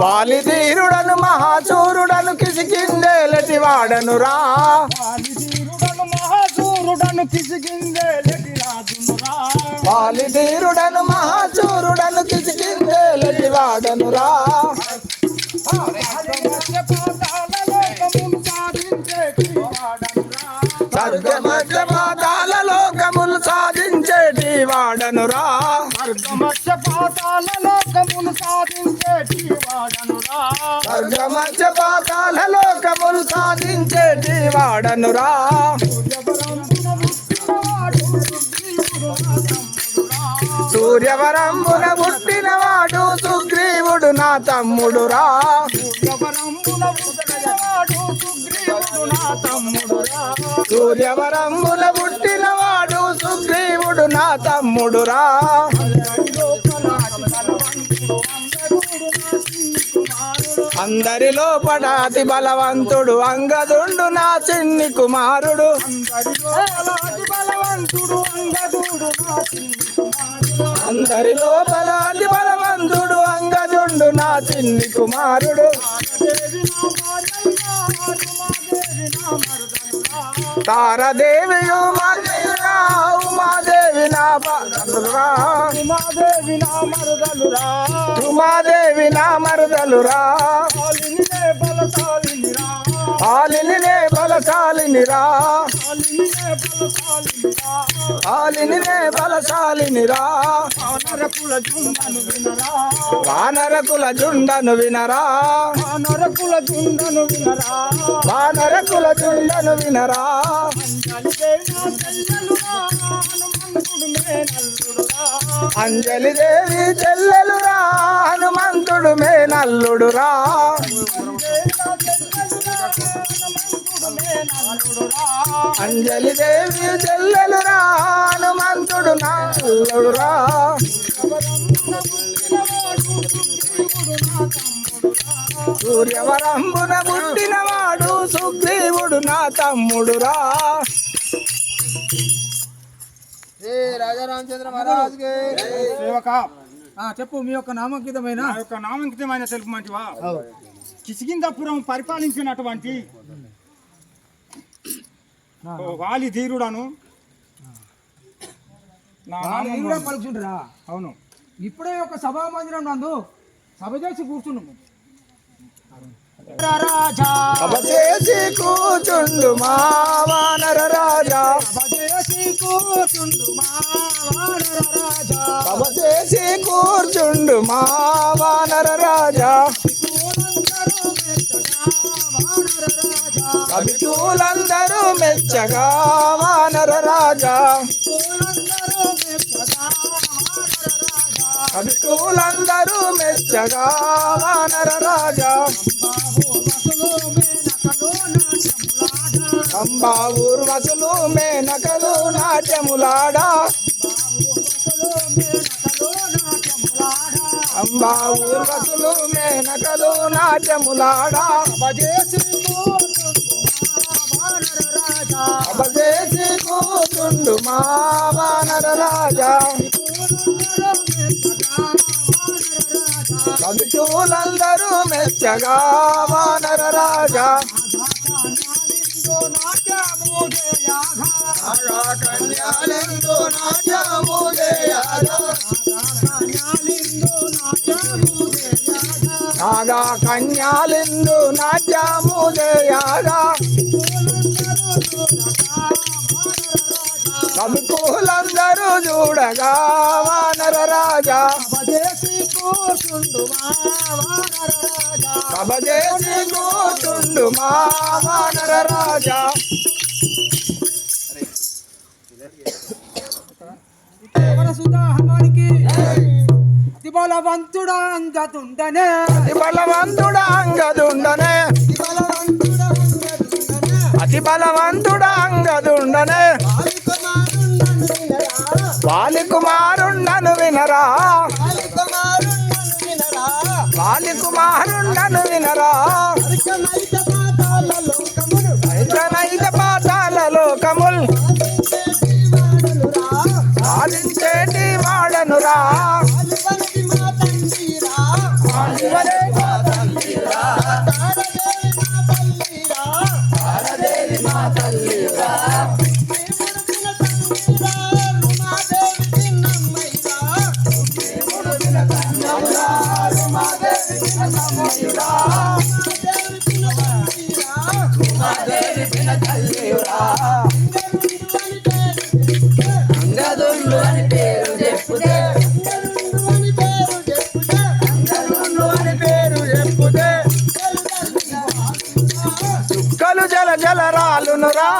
వాలిధీరుడను మహాచూరుడను కిసికిందేలటి వాడనురా. వాలిధీరుడను మహాసూరుడను కిసిగిందేలటి రాజునురా. వాలిధీరుడను మహాచూరుడను కిసికిందేలటి వాడనురా. స్వర్గమధ్య పాతాల లోకమును సాధించేటి వాడనురా. స్వర్గమధ్య పాతాలలో లోకమును సాధించేటి వాడనురా సూర్యవరంబున పుట్టినవాడు సుగ్రీవుడు నా తమ్ముడురా సూర్యవరంబున పుట్టినవాడు సుగ్రీవుడు నా తమ్ముడురా అందరిలో పడాతి బలవంతుడు అంగదుండు నా చిన్ని కుమారుడు. అందరిలో బలాది బలవంతుడు అంగదుండు నా చిన్ని కుమారుడు. మర్దయురా ఉమాదేవి నా బలరా ఉమాదేవి నా మరుదలురా ఉమాదేవి నా మరదలురా కాలినిలే బలశాలినిరా ఆలినినే బలశాలినిరా. కాలినిలే బలశాలినిరా. వానరకుల జుండను వినరా వానరకుల జుండను వినరా వానరకుల జుండను వినరా. వానరకుల జుండను వినరా. అంజలి దేవి చెల్లెలురా హనుమంతుడు మే నల్లుడురా. అంజలి దేవి చెల్లెలురా హనుమంతుడు నల్లుడురా సూర్యవరంబున పుట్టినవాడు సుగ్రీవుడు నా తమ్ముడురా సేవక. ఆ, చెప్పు మీ యొక్క నామకీతమైన? యొక్క నామంకితమైన తెలుపు మంచివా? కిసిగిందపురం పరిపాలించినటువంటి వాలి ధీరుడను. నా నామం కూడా పలుకుతుంటారా అవును. ఇప్పుడే ఒక సభా మందిరం నందు సభ చేసి కూర్చున్నాము సభ చేసి కూచుండు మా వానర రాజా. చేసి కూర్చుండు మా వానర రాజా. సభ చేసి కూర్చుండు మా వానర రాజా. కవితులందరూ మెచ్చగా వానర రాజా. కవితులందరూ మెచ్చగా వానర రాజా. అంబా ఊర్వశులు మేనకలు నాట్యములాడా. అంబా ఊర్వశులు మేనకలు నాట్యములాడా. అపజేసి కూతుండు మా వానర రాజా. కవితులందరూ మెచ్చగా వానర రాజా. కన్యాలిందు నాట్యము చేయాలా నాగా కన్యాలిందు నాట్యము చేయాలా? కవికులందరూ చూడగా వానర రాజా. చేసి కూతుండు మా వానర రాజా. బలవంతుడా బలవంతుడా అంగదుండనే. అతి బలవంతుడా అంగదుండనే. వాలి కుమారుండను వినరా. వాలి కుమారుండను వినరా. నైత పాతాల లోకముల్ సాధించేటి వాడనురా అంగదుండు అని పేరు చెప్పుతే అంగదుండు అని పేరు చుక్కలు జల జల రాలును రా.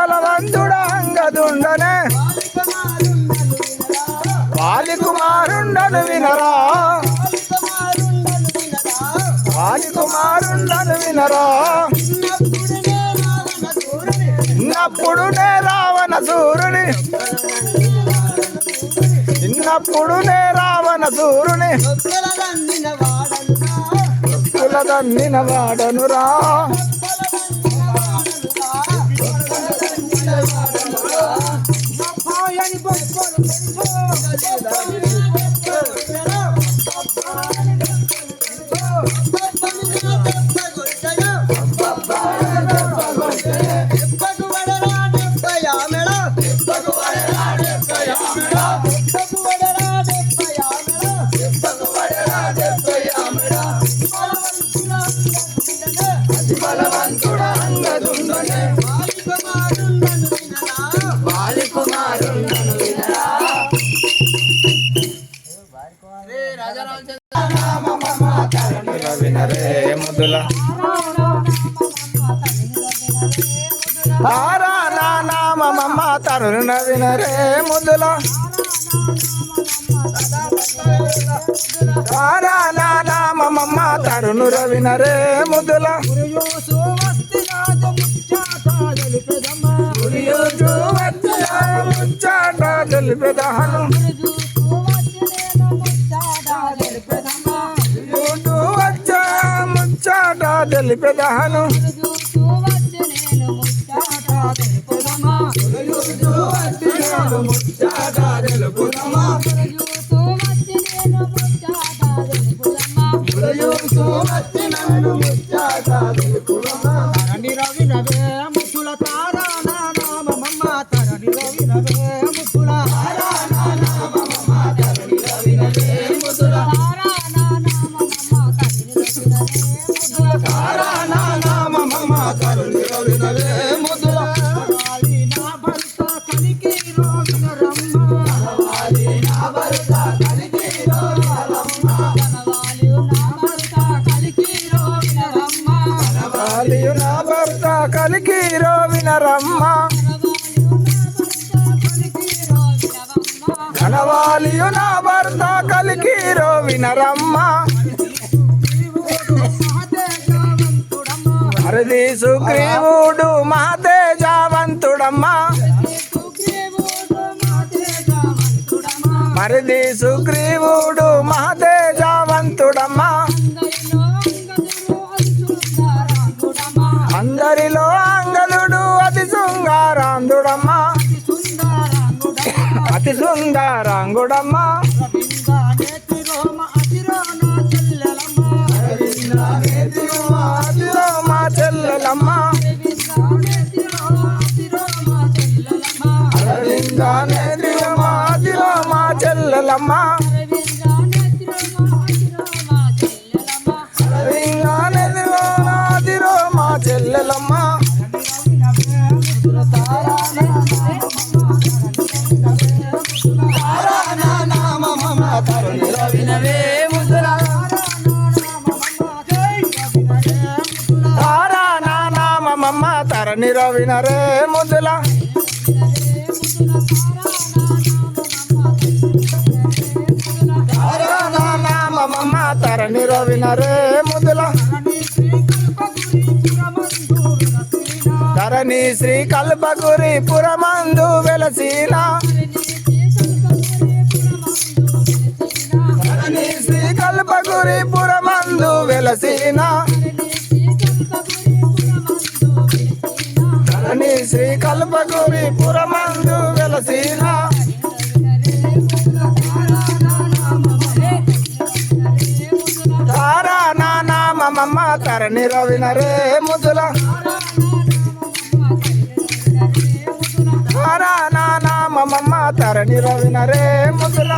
బలవంతుడా అంగదుండనే. వాలి కుమారుండను వినరా. వాలి కుమారుండను వినరా. చిన్నప్పుడు నే రావణ సూర్యుని చిన్నప్పుడు నే రావణ సూర్యుని కులదన్నిన వాడనురా. వినరే వినరే ముద్దుల తారా నా నామమ్మ తరుణుర వినరే ముద్దుల ముచ్చాట తెలిపెదహను ఊటు ముచ్చాట తెలిపెదహను తరణి కలికిరో వినరమ్మ సుగ్రీవుడు సుగ్రీవుడు మహతేజావంతుడమ్మ మరిది సుగ్రీవుడు మహతేజావంతుడమ్మ అందరిలో అంగదుడు అతి సుంగారాంధుడమ్మా అతి సుందరాంగుడమ్మ చెల్లెలమ్మ అరవిందానే దివమ అదిలో మా తారా నామమ్మ తరణి రవినరే ముద్దుల వినరే ముదుల. ధరణి శ్రీ కల్పగురి పురమందు వెలసిన. ధరణి శ్రీ కల్పగురి పురమందు వెలసిన. ధరణి శ్రీ కల్పగురి పురమందు వెలసిన. తరణి రవిన రే ముద్దుల నానా నానా తరణి రవినరే ముద్దుల